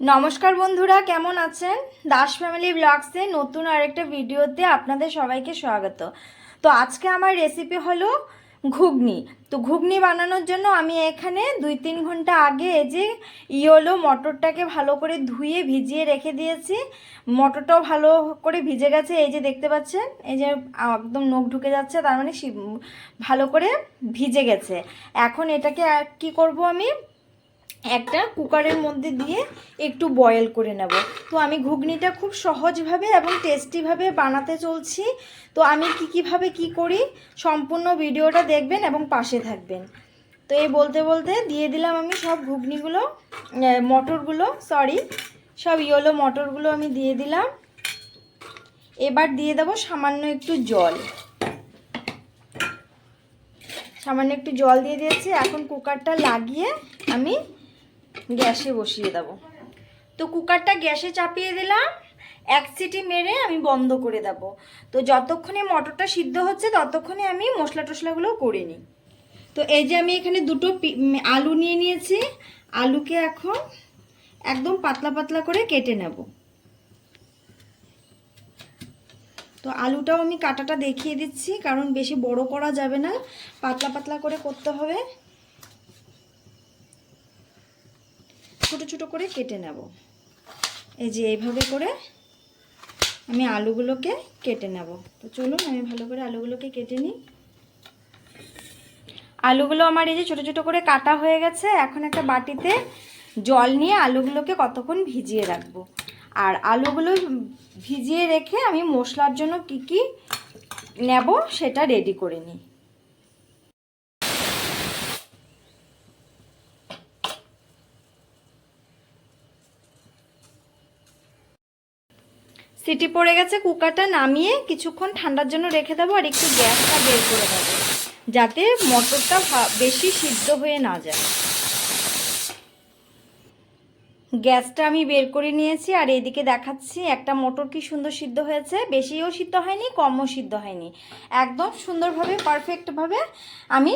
নমস্কার বন্ধুরা, কেমন আছেন? দাস ফ্যামিলি ব্লগসে নতুন আরেকটা ভিডিওতে আপনাদের সবাইকে স্বাগত। তো আজকে আমার রেসিপি হলো ঘুগনি। তো ঘুগনি বানানোর জন্য আমি এখানে দুই তিন ঘণ্টা আগে এই যে ইয়োলো মটরটাকে ভালো করে ধুয়ে ভিজিয়ে রেখে দিয়েছি। মটরটাও ভালো করে ভিজে গেছে, এই যে দেখতে পাচ্ছেন? এই যে একদম নখ ঢুকে যাচ্ছে, তার মানে ভালো করে ভিজে গেছে। এখন এটাকে কি করব আমি? একটা কুকারের মধ্যে দিয়ে একটু বয়েল করে নেব। তো আমি ঘুগনিটা খুব সহজভাবে এবং টেস্টিভাবে বানাতে চলছি। তো আমি কি কীভাবে কি করি সম্পূর্ণ ভিডিওটা দেখবেন এবং পাশে থাকবেন। তো এই বলতে বলতে দিয়ে দিলাম আমি সব ঘুগনিগুলো মটরগুলো সরি সব ইয়েলো মটরগুলো আমি দিয়ে দিলাম। এবার দিয়ে দেবো সামান্য একটু জল। সামান্য একটু জল দিয়ে দিয়েছি। এখন কুকারটা লাগিয়ে আমি গ্যাসে বসিয়ে দেব। তো কুকারটা গ্যাসে চাপিয়ে দিলাম, এক সিটি মেরে আমি বন্ধ করে দেব। তো যতক্ষণে মটরটা সিদ্ধ হচ্ছে ততক্ষণে আমি মশলা টশলাগুলো করে নিই। তো এই যে আমি এখানে দুটো আলু নিয়ে নিয়েছি। আলুকে এখন একদম পাতলা পাতলা করে কেটে নেব। তো আলুটাও আমি কাটাটা দেখিয়ে দিচ্ছি, কারণ বেশি বড় করা যাবে না। পাতলা পাতলা করে করতে হবে। ছোট ছোট করে কেটে নেব। এই যে এইভাবে করে আমি আলুগুলোকে কেটে নেব। তো চলুন আমি ভালো করে আলুগুলোকে কেটে নিই। আলুগুলো আমার এই যে ছোটো ছোটো করে কাটা হয়ে গেছে। এখন একটা বাটিতে জল নিয়ে আলুগুলোকে কতক্ষণ ভিজিয়ে রাখব? আর আলুগুলো ভিজিয়ে রেখে আমি মশলার জন্য কি কি নেব সেটা রেডি করে নিই। সিটি পড়ে গেছে, কুকারটা নামিয়ে কিছুক্ষণ ঠান্ডার জন্য রেখে দেবো আর একটু গ্যাসটা বের করে দেবো, যাতে মটরটা বেশি সিদ্ধ হয়ে না যায়। গ্যাসটা আমি বের করে নিয়েছি আর এদিকে দেখাচ্ছি একটা মোটর কি সুন্দর সিদ্ধ হয়েছে। বেশিও সিদ্ধ হয়নি, কমও সিদ্ধ হয়নি। একদম সুন্দরভাবে পারফেক্টভাবে আমি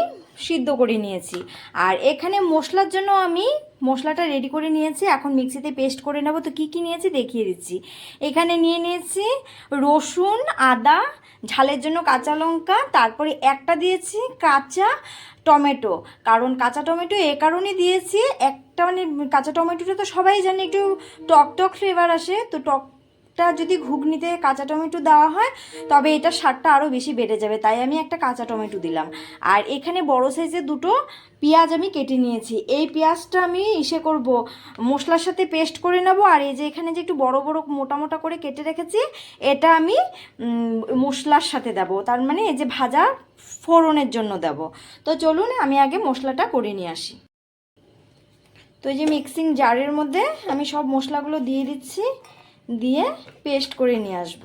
সিদ্ধ করে নিয়েছি। আর এখানে মশলার জন্য আমি মশলাটা রেডি করে নিয়েছি। এখন মিক্সিতে পেস্ট করে নেব। তো কী কী নিয়েছি দেখিয়ে দিচ্ছি। এখানে নিয়ে নিয়েছি রসুন, আদা ঝালের জন্য কাঁচা লঙ্কা, তারপরে একটা দিয়েছি কাঁচা টমেটো। কারণ কাঁচা টমেটো এ কারণে দিয়েছি, একটা মানে কাঁচা টমেটোটা তো সবাই জানে, একটু টক টক ফ্লেভার আসে, তো টকটা যদি ঘুগনিতে কাঁচা টমেটো দেওয়া হয়, তবে এটা স্বাদটা আরও বেশি বেড়ে যাবে, তাই আমি একটা কাঁচা টমেটো দিলাম। আর এখানে বড় সাইজের দুটো পেঁয়াজ আমি কেটে নিয়েছি। এই পেঁয়াজটা আমি ইসে করব, মশলার সাথে পেস্ট করে নেব, আর এই যে এখানে যে একটু বড় বড় মোটা মোটা করে কেটে রেখেছি, এটা আমি মশলার সাথে দেব। তার মানে এই যে ভাজা ফোড়নের জন্য দেব। তো চলুন আমি আগে মশলাটা করে নিয়ে আসি। তো এই যে মিক্সিং জারের মধ্যে আমি সব মশলাগুলো দিয়ে দিচ্ছি। দিয়ে পেস্ট করে নিয়ে আসব।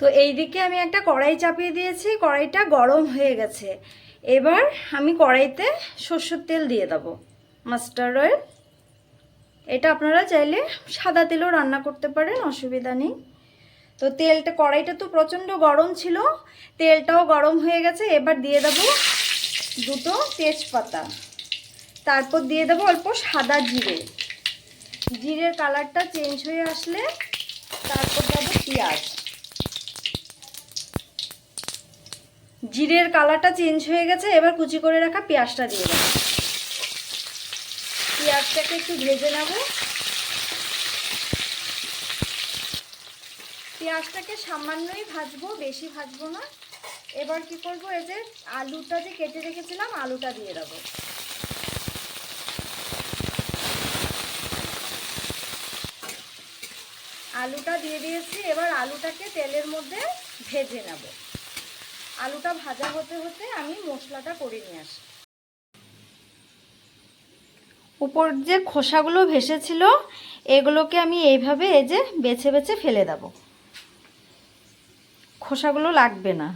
তো এই দিকে আমি একটা কড়াই চাপিয়ে দিয়েছি, কড়াইটা গরম হয়ে গেছে। এবার আমি কড়াইতে সর্ষের তেল দিয়ে দেবো। মাস্টার্ড অয়েল এটা আপনারা চাইলে সাদা তেলও রান্না করতে পারেন, অসুবিধা নেই। তো তেলটা, কড়াইটা তো প্রচণ্ড গরম ছিল, তেলটাও গরম হয়ে গেছে। এবার দিয়ে দেবো দুটো তেজপাতা। তারপর দিয়ে দেবো অল্প সাদা জিরে। জিরের কালারটা চেঞ্জ হয়ে আসলে তারপর দেবো পেঁয়াজ। জিরের কালারটা চেঞ্জ হয়ে গেছে, এবার কুচি করে রাখা পেঁয়াজটা দিয়ে দেবো। পেঁয়াজটাকে একটু ভেজে নেব। পেঁয়াজটাকে সামান্যই ভাজবো, বেশি ভাজবো না। এবার কি করব, এই যে আলুটা যে কেটে রেখেছিলাম, আলুটা দিয়ে দেবো। আলুটা দিয়ে দিয়েছি, এবার আলুটাকে তেলের মধ্যে ভেজে নেব। আলুটা ভাজা হতে হতে আমি মশলাটা করে নিয়ে আসি। উপর যে খোসাগুলো ভেসেছিল, এগুলোকে আমি এইভাবে এই যে বেছে বেছে ফেলে দেবো। খোসাগুলো লাগবে না।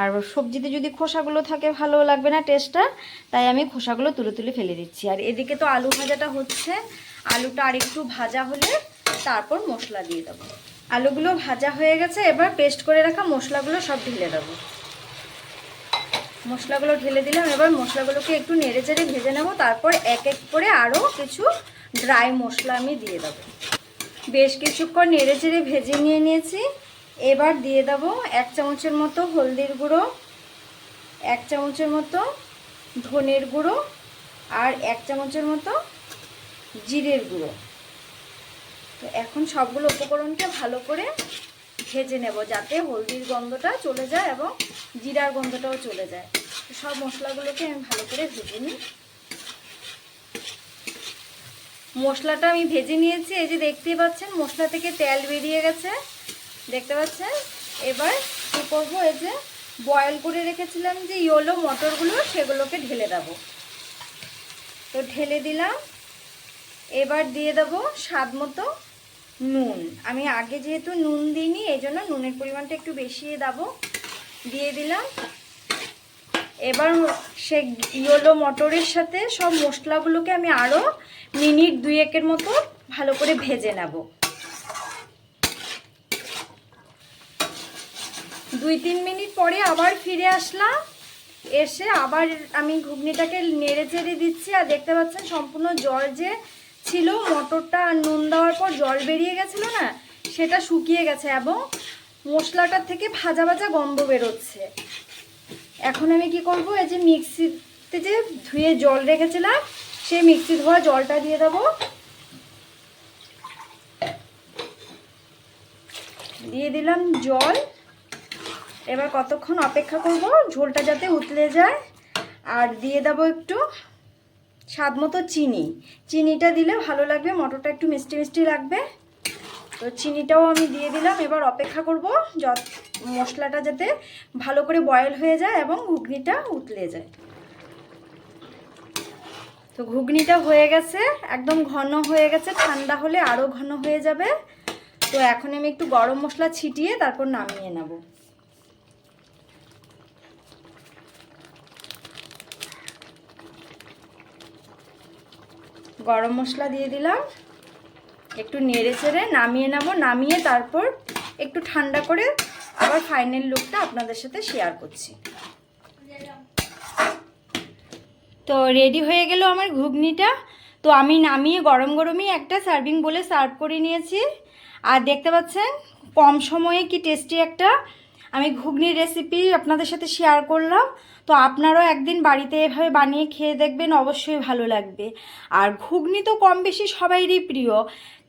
আর সবজিতে যদি খোসাগুলো থাকে, ভালো লাগবে না টেস্টটা তাই আমি খোসাগুলো তুলে তুলে ফেলে দিচ্ছি। আর এদিকে তো আলু ভাজাটা হচ্ছে। আলুটা আর একটু ভাজা হলে তারপর মশলা দিয়ে দেবো। আলুগুলো ভাজা হয়ে গেছে, এবার পেস্ট করে রাখা মশলাগুলো সব ঢেলে দেবো। মশলাগুলো ঢেলে দিলাম, এবার মশলাগুলোকে একটু নেড়ে চেড়ে ভেজে নেব, তারপর এক এক করে আরও কিছু ড্রাই মশলা আমি দিয়ে দেবো। বেশ কিছুক্ষণ নেড়ে চেড়ে ভেজে নিয়ে নিয়েছি। এবার দিয়ে দেবো এক চামচের মতো হলদির গুঁড়ো, এক চামচের মতো ধনের গুঁড়ো আর এক চামচের মতো জিরের গুঁড়ো। তো এখন সবগুলো উপকরণকে ভালো করে ভেজে নেব যাতে হলদির গন্ধটা চলে যায় এবং জিরার গন্ধটাও চলে যায়। সব মশলাগুলোকে আমি ভালো করে ভেজে নিই। মশলাটা আমি ভেজে নিয়েছি, এই যে দেখতেই পাচ্ছেন মশলা থেকে তেল বেরিয়ে গেছে। দেখতে পাচ্ছেন? এবার কী করব, এই যে বয়েল করে রেখেছিলাম যে ইয়োলো মটরগুলো, সেগুলোকে ঢেলে দেবো। তো ঢেলে দিলাম। এবার দিয়ে দেবো স্বাদ মতো নুন। আমি আগে যেহেতু নুন দিইনি এই জন্য নুনের পরিমাণটা একটু বেশি দেবো। দিয়ে দিলাম। এবার সে ইয়োলো মটরের সাথে সব মশলাগুলোকে আমি আরও মিনিট দুই একের মতো ভালো করে ভেজে নেব। দুই তিন মিনিট পরে আবার ফিরে আসলাম। এসে আবার আমি ঘুগনিটাকে নেড়ে চেড়ে দিচ্ছি। আর দেখতে পাচ্ছেন সম্পূর্ণ জল যে ছিল, মটরটা আর নুন দেওয়ার পর জল বেরিয়ে গেছিল না, সেটা শুকিয়ে গেছে এবং মশলাটার থেকে ভাজা ভাজা গন্ধ বেরোচ্ছে। এখন আমি কি করব, এই যে মিক্সিতে যে ধুয়ে জল রেখেছিলাম, সেই মিক্সি ধোয়া জলটা দিয়ে দেবো। দিয়ে দিলাম জল। এবার কতক্ষণ অপেক্ষা করব, ঝোলটা যাতে উতলে যায়। আর দিয়ে দেবো একটু স্বাদ মতো চিনি। চিনিটা দিলে ভালো লাগবে, মটরটা একটু মিষ্টি মিষ্টি লাগবে। তো চিনিটাও আমি দিয়ে দিলাম, এবার অপেক্ষা করব যত মশলাটা যাতে ভালো করে বয়েল হয়ে যায় এবং ঘুগনিটা উতলে যায়। তো ঘুগনিটা হয়ে গেছে, একদম ঘন হয়ে গেছে, ঠান্ডা হলে আরও ঘন হয়ে যাবে। তো এখন আমি একটু গরম মশলা ছিটিয়ে তারপর নামিয়ে নেব। গরম মশলা দিয়ে দিলাম। একটু নেড়ে চেড়ে নামিয়ে নেব। নামিয়ে তারপর একটু ঠান্ডা করে আবার ফাইনাল লুকটা আপনাদের সাথে শেয়ার করছি। তো রেডি হয়ে গেল আমার ঘুগনিটা। তো আমি নামিয়ে গরম গরমই একটা সার্ভিং বলে সার্ভ করে নিয়েছি। আর দেখতে পাচ্ছেন, কম সময়ে কি টেস্টি একটা আমি ঘুগনির রেসিপি আপনাদের সাথে শেয়ার করলাম। তো আপনারাও একদিন বাড়িতে এভাবে বানিয়ে খেয়ে দেখবেন, অবশ্যই ভালো লাগবে। আর ঘুগনি তো কম বেশি সবাইরই প্রিয়।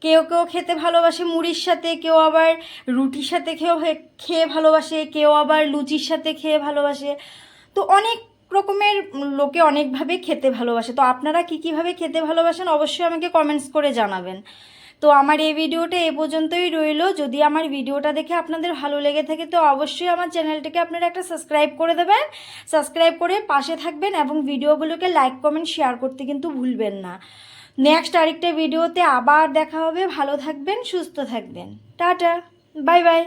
কেউ কেউ খেতে ভালোবাসে মুড়ির সাথে, কেউ আবার রুটির সাথে খেয়েও খেয়ে ভালোবাসে, কেউ আবার লুচির সাথে খেয়ে ভালোবাসে। তো অনেক রকমের লোকে অনেকভাবে খেতে ভালোবাসে। তো আপনারা কী কীভাবে খেতে ভালোবাসেন, অবশ্যই আমাকে কমেন্টস করে জানাবেন। তো আমার এই ভিডিওটা এ পর্যন্তই রইল। যদি আমার ভিডিওটা দেখে আপনাদের ভালো লেগে থাকে, তো অবশ্যই আমার চ্যানেলটাকে আপনারা একটা সাবস্ক্রাইব করে দেবেন। সাবস্ক্রাইব করে পাশে থাকবেন এবং ভিডিওগুলোকে লাইক, কমেন্ট, শেয়ার করতে কিন্তু ভুলবেন না। নেক্সট আরেকটা ভিডিওতে আবার দেখা হবে। ভালো থাকবেন, সুস্থ থাকবেন। Tata, bye bye.